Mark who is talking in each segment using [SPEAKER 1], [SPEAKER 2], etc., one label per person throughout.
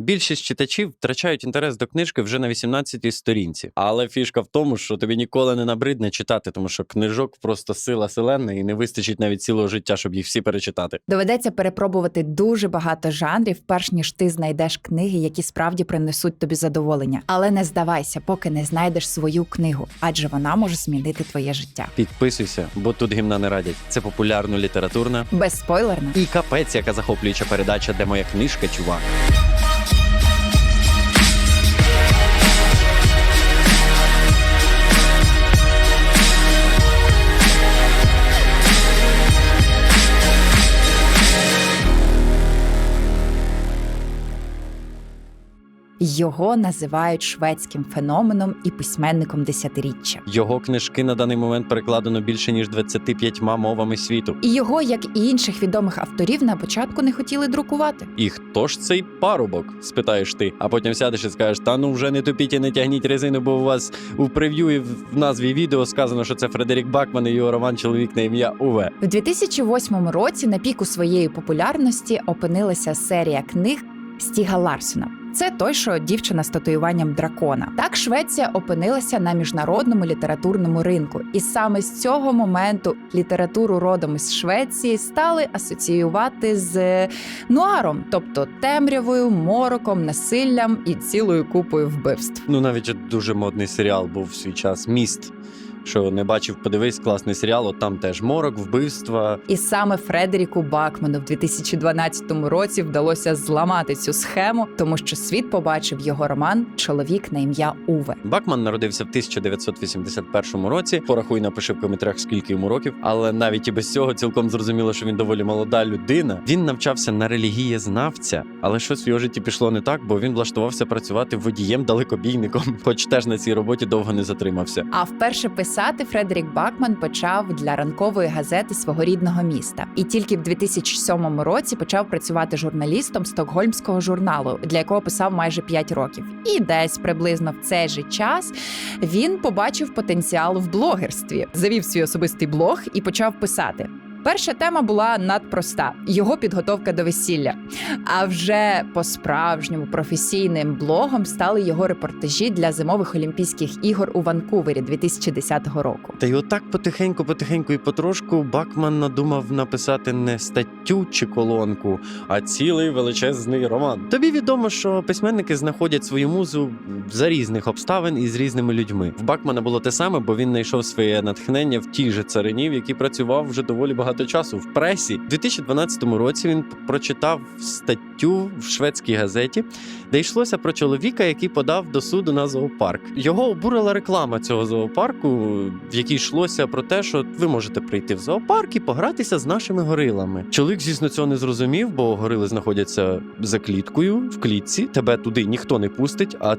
[SPEAKER 1] Більшість читачів втрачають інтерес до книжки вже на 18-й сторінці. Але фішка в тому, що тобі ніколи не набридне читати, тому що книжок просто сила селена і не вистачить навіть цілого життя, щоб їх всі перечитати.
[SPEAKER 2] Доведеться перепробувати дуже багато жанрів, перш ніж ти знайдеш книги, які справді принесуть тобі задоволення. Але не здавайся, поки не знайдеш свою книгу, адже вона може змінити твоє життя.
[SPEAKER 1] Підписуйся, бо тут гімна не радять. Це популярно літературна
[SPEAKER 2] Безспойлерно.
[SPEAKER 1] і капець, яка захоплююча передача, де моя книжка, чувак.
[SPEAKER 2] Його називають шведським феноменом і письменником десятиріччя.
[SPEAKER 1] Його книжки на даний момент перекладено більше ніж 25 мовами світу.
[SPEAKER 2] І його, як і інших відомих авторів, на початку не хотіли друкувати.
[SPEAKER 1] І хто ж цей парубок? спитаєш ти, а потім сядеш і скажеш: та ну вже не тупіть і не тягніть резину, бо у вас у прев'ю і в назві відео сказано, що це Фредерік Бакман і його роман Чоловік на ім'я Уве.
[SPEAKER 2] В 2008 році на піку своєї популярності опинилася серія книг Стіга Ларсона. Це той, що дівчина з татуюванням дракона. Так Швеція опинилася на міжнародному літературному ринку, і саме з цього моменту літературу родом із Швеції стали асоціювати з нуаром, тобто темрявою, мороком, насиллям і цілою купою вбивств.
[SPEAKER 1] Ну навіть дуже модний серіал був в свій час Міст. Що не бачив, подивись, класний серіал. От там теж морок, вбивства.
[SPEAKER 2] І саме Фредеріку Бакману в 2012 році вдалося зламати цю схему, тому що світ побачив його роман Чоловік на ім'я Уве.
[SPEAKER 1] Бакман народився в 1981 році. Порахуй, напиши в коментарях, скільки йому років. Але навіть і без цього цілком зрозуміло, що він доволі молода людина. Він навчався на релігієзнавця, але щось в його житті пішло не так, бо він влаштувався працювати водієм далекобійником, хоч теж на цій роботі довго не затримався.
[SPEAKER 2] А вперше писати Фредерік Бакман почав для ранкової газети свого рідного міста, і тільки в 2007 році почав працювати журналістом стокгольмського журналу, для якого писав майже 5 років. І десь приблизно в цей же час він побачив потенціал в блогерстві, завів свій особистий блог і почав писати. Перша тема була надпроста його підготовка до весілля. А вже по-справжньому професійним блогом стали його репортажі для зимових Олімпійських ігор у Ванкувері 2010 року.
[SPEAKER 1] Та й отак потихеньку, потихеньку і потрошку Бакман надумав написати не статтю чи колонку, а цілий величезний роман. Тобі відомо, що письменники знаходять свою музу за різних обставин і з різними людьми. В Бакмана було те саме, бо він знайшов своє натхнення в тій же царині, в якій працював вже доволі багато часу в пресі. У 2012 році він прочитав статтю в шведській газеті, де йшлося про чоловіка, який подав до суду на зоопарк. Його обурила реклама цього зоопарку, в якій йшлося про те, що ви можете прийти в зоопарк і погратися з нашими горилами. Чоловік, звісно, цього не зрозумів, бо горили знаходяться за кліткою в клітці. Тебе туди ніхто не пустить. А,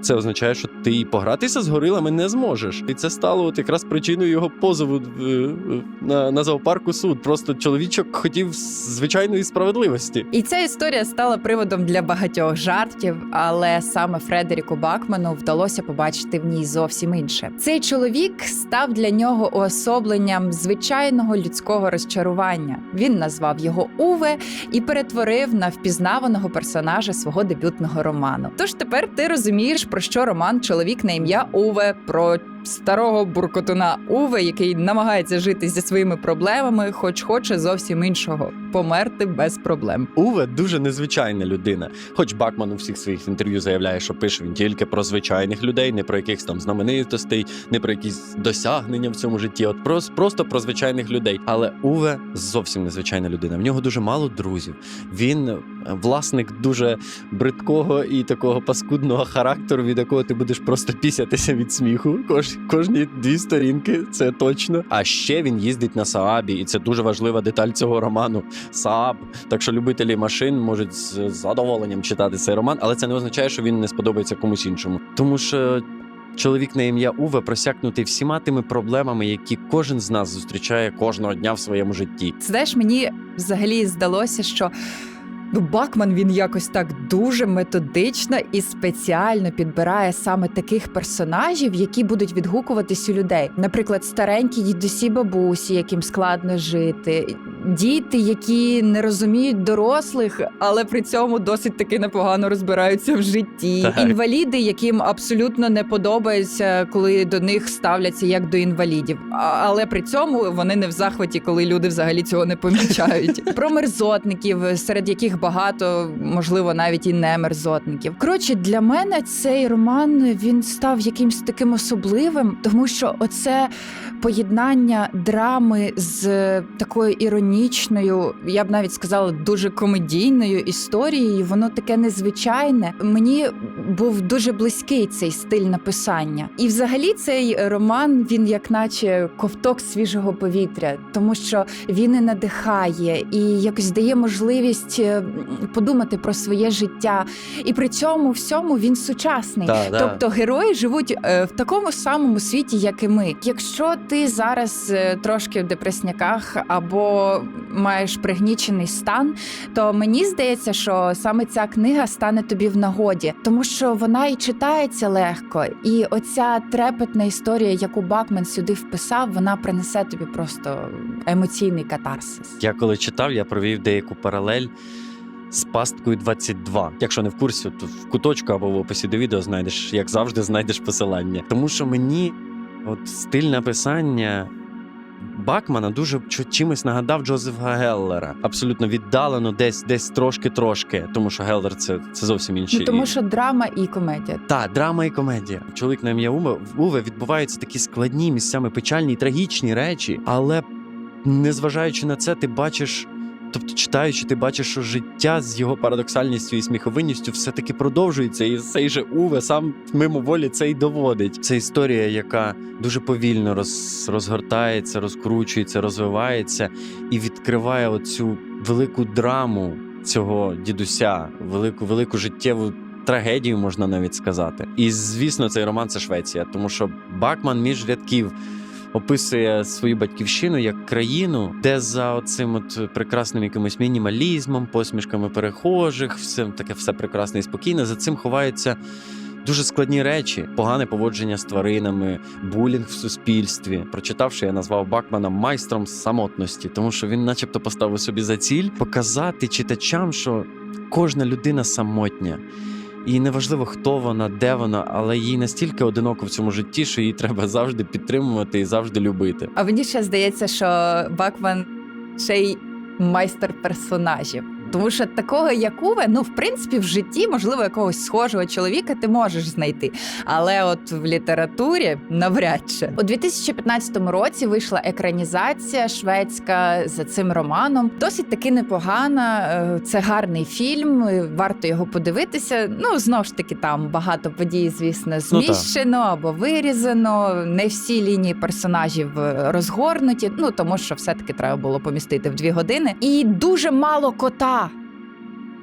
[SPEAKER 1] це означає, що ти і погратися з горилами не зможеш. І це стало от якраз причиною його позову е, е, на, на зоопарку суд. Просто чоловічок хотів звичайної справедливості.
[SPEAKER 2] І ця історія стала приводом для багатьох жартів, але саме Фредеріку Бакману вдалося побачити в ній зовсім інше. Цей чоловік став для нього уособленням звичайного людського розчарування. Він назвав його Уве і перетворив на впізнаваного персонажа свого дебютного роману. Тож тепер ти розумієш, про що роман Чоловік на ім'я Уве про. Старого буркотуна Уве, який намагається жити зі своїми проблемами, хоч хоче зовсім іншого померти без проблем.
[SPEAKER 1] Уве дуже незвичайна людина. Хоч Бакман у всіх своїх інтерв'ю заявляє, що пише він тільки про звичайних людей, не про якихось там знаменитостей, не про якісь досягнення в цьому житті. От просто, просто про звичайних людей. Але Уве зовсім незвичайна людина. В нього дуже мало друзів. Він власник дуже бридкого і такого паскудного характеру, від якого ти будеш просто пісятися від сміху. Кож, кожні дві сторінки, це точно. А ще він їздить на Саабі, і це дуже важлива деталь цього роману. Saab. Так що любителі машин можуть з задоволенням читати цей роман, але це не означає, що він не сподобається комусь іншому. Тому що чоловік на ім'я Уве просякнутий всіма тими проблемами, які кожен з нас зустрічає кожного дня в своєму житті.
[SPEAKER 2] Знаєш, мені взагалі здалося, що. Ну, Бакман він якось так дуже методично і спеціально підбирає саме таких персонажів, які будуть відгукуватись у людей. Наприклад, старенькі дідусі бабусі, яким складно жити, діти, які не розуміють дорослих, але при цьому досить таки непогано розбираються в житті.
[SPEAKER 1] Так.
[SPEAKER 2] Інваліди, яким абсолютно не подобається, коли до них ставляться як до інвалідів. Але при цьому вони не в захваті, коли люди взагалі цього не помічають. Про мерзотників, серед яких багато, можливо, навіть і не мерзотників. Коротше, для мене цей роман він став якимсь таким особливим, тому що оце поєднання драми з такою іронічною, я б навіть сказала, дуже комедійною історією. Воно таке незвичайне. Мені був дуже близький цей стиль написання. І взагалі цей роман він як наче ковток свіжого повітря, тому що він і надихає, і якось дає можливість е, подумати про своє життя. І при цьому всьому він сучасний.
[SPEAKER 1] Та, да.
[SPEAKER 2] Тобто герої живуть е, в такому самому світі, як і ми. Якщо ти зараз е, трошки в депресняках або маєш пригнічений стан, то мені здається, що саме ця книга стане тобі в нагоді, тому що вона і читається легко, і оця трепетна історія, яку Бакман сюди вписав, вона принесе тобі просто емоційний катарсис.
[SPEAKER 1] Я коли читав, я провів деяку паралель з пасткою 22. Якщо не в курсі, то в куточку або в описі до відео знайдеш, як завжди, знайдеш посилання. Тому що мені от стиль написання. Бакмана дуже чимось нагадав Джозефа Геллера. Абсолютно віддалено, десь десь трошки-трошки. Тому що Геллер це, це зовсім інші.
[SPEAKER 2] Ну, тому що драма і комедія.
[SPEAKER 1] Так, драма і комедія. Чоловік на ім'я Уве, Уве відбуваються такі складні, місцями печальні і трагічні речі, але незважаючи на це, ти бачиш. Тобто, читаючи, ти бачиш, що життя з його парадоксальністю і сміховинністю все-таки продовжується, і цей же Уве сам мимоволі це й доводить. Це історія, яка дуже повільно роз, розгортається, розкручується, розвивається і відкриває оцю велику драму цього дідуся, велику велику життєву трагедію, можна навіть сказати. І звісно, цей роман це Швеція, тому що Бакман між рядків. Описує свою батьківщину як країну, де за оцим от прекрасним якимось мінімалізмом, посмішками перехожих, все таке все прекрасне і спокійне. За цим ховаються дуже складні речі, погане поводження з тваринами, булінг в суспільстві. Прочитавши, я назвав Бакмана майстром самотності, тому що він, начебто, поставив собі за ціль показати читачам, що кожна людина самотня. І неважливо, хто вона, де вона, але їй настільки одиноко в цьому житті, що її треба завжди підтримувати і завжди любити.
[SPEAKER 2] А мені ще здається, що Бакман ще й майстер персонажів. Тому що такого, як Уве, ну в принципі, в житті, можливо, якогось схожого чоловіка ти можеш знайти. Але от в літературі навряд чи у 2015 році вийшла екранізація шведська за цим романом. Досить таки непогана. е, Це гарний фільм. е, Варто його подивитися. Ну знов ж таки, там багато подій, звісно,
[SPEAKER 1] Ну,
[SPEAKER 2] зміщено або вирізано. Не всі лінії персонажів е, розгорнуті. Ну тому що все-таки треба було помістити в дві години. І дуже мало кота.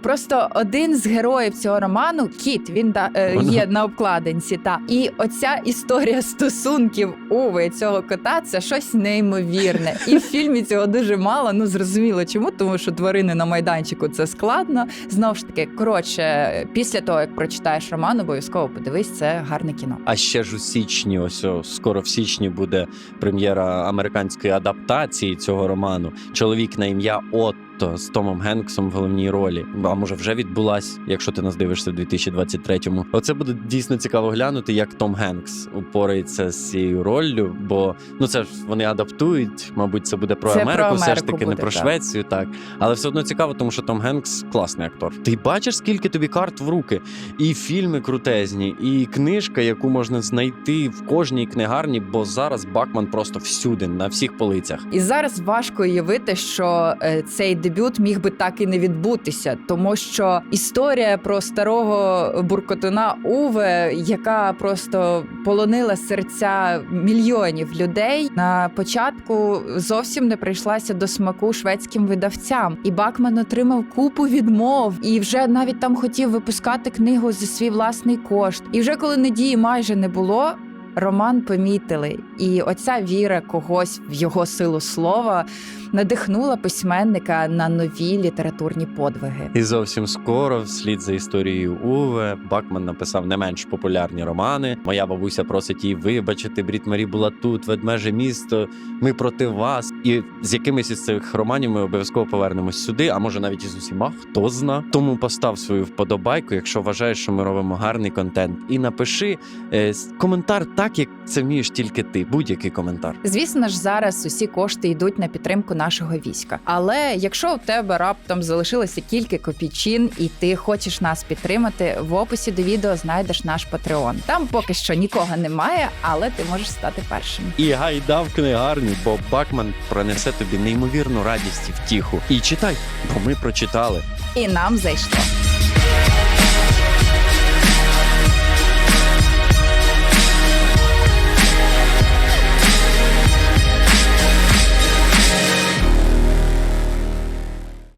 [SPEAKER 2] Просто один з героїв цього роману, кіт, він да, е, є на обкладинці. Та і оця історія стосунків Уви і цього кота це щось неймовірне. І в фільмі цього дуже мало. Ну зрозуміло, чому, тому що тварини на майданчику це складно. Знову ж таки, коротше, після того як прочитаєш роман, обов'язково подивись, це гарне кіно.
[SPEAKER 1] А ще ж у січні, ось о, скоро в січні буде прем'єра американської адаптації цього роману. Чоловік на ім'я Отто з Томом Генксом в головній ролі. А може вже відбулась, якщо ти нас дивишся в 2023-му. Оце буде дійсно цікаво глянути, як Том Генкс упорається з цією роллю. Бо ну це ж вони адаптують. Мабуть, це буде про
[SPEAKER 2] Це про
[SPEAKER 1] Америку, все ж
[SPEAKER 2] Америку
[SPEAKER 1] таки не про
[SPEAKER 2] так.
[SPEAKER 1] Швецію, так. Але все одно цікаво, тому що Том Генкс класний актор. Ти бачиш, скільки тобі карт в руки? І фільми крутезні, і книжка, яку можна знайти в кожній книгарні, бо зараз Бакман просто всюди, на всіх полицях.
[SPEAKER 2] І зараз важко уявити, що е, цей дебют міг би так і не відбутися, тому що історія про старого буркотуна Уве, яка просто полонила серця мільйонів людей, на початку зовсім не прийшлася до смаку шведським видавцям. І Бакман отримав купу відмов, і вже навіть там хотів випускати книгу за свій власний кошт. І вже коли надії майже не було. Роман помітили, і оця віра когось в його силу слова надихнула письменника на нові літературні подвиги.
[SPEAKER 1] І зовсім скоро, вслід за історією Уве, Бакман написав не менш популярні романи. Моя бабуся просить її вибачити. Брід Марі була тут, ведмеже місто. Ми проти вас. І з якимись із цих романів ми обов'язково повернемось сюди, а може навіть із усіма, хто зна. Тому постав свою вподобайку, якщо вважаєш, що ми робимо гарний контент. І напиши е, коментар так, як це вмієш тільки ти. Будь-який коментар.
[SPEAKER 2] Звісно ж, зараз усі кошти йдуть на підтримку нашого війська. Але якщо у тебе раптом залишилося кілька копійчин, і ти хочеш нас підтримати, в описі до відео знайдеш наш Patreon. Там поки що нікого немає, але ти можеш стати першим.
[SPEAKER 1] І гайда в книгарню, бо Бакман принесе тобі неймовірну радість і втіху. І читай, бо ми прочитали.
[SPEAKER 2] І нам зайшло.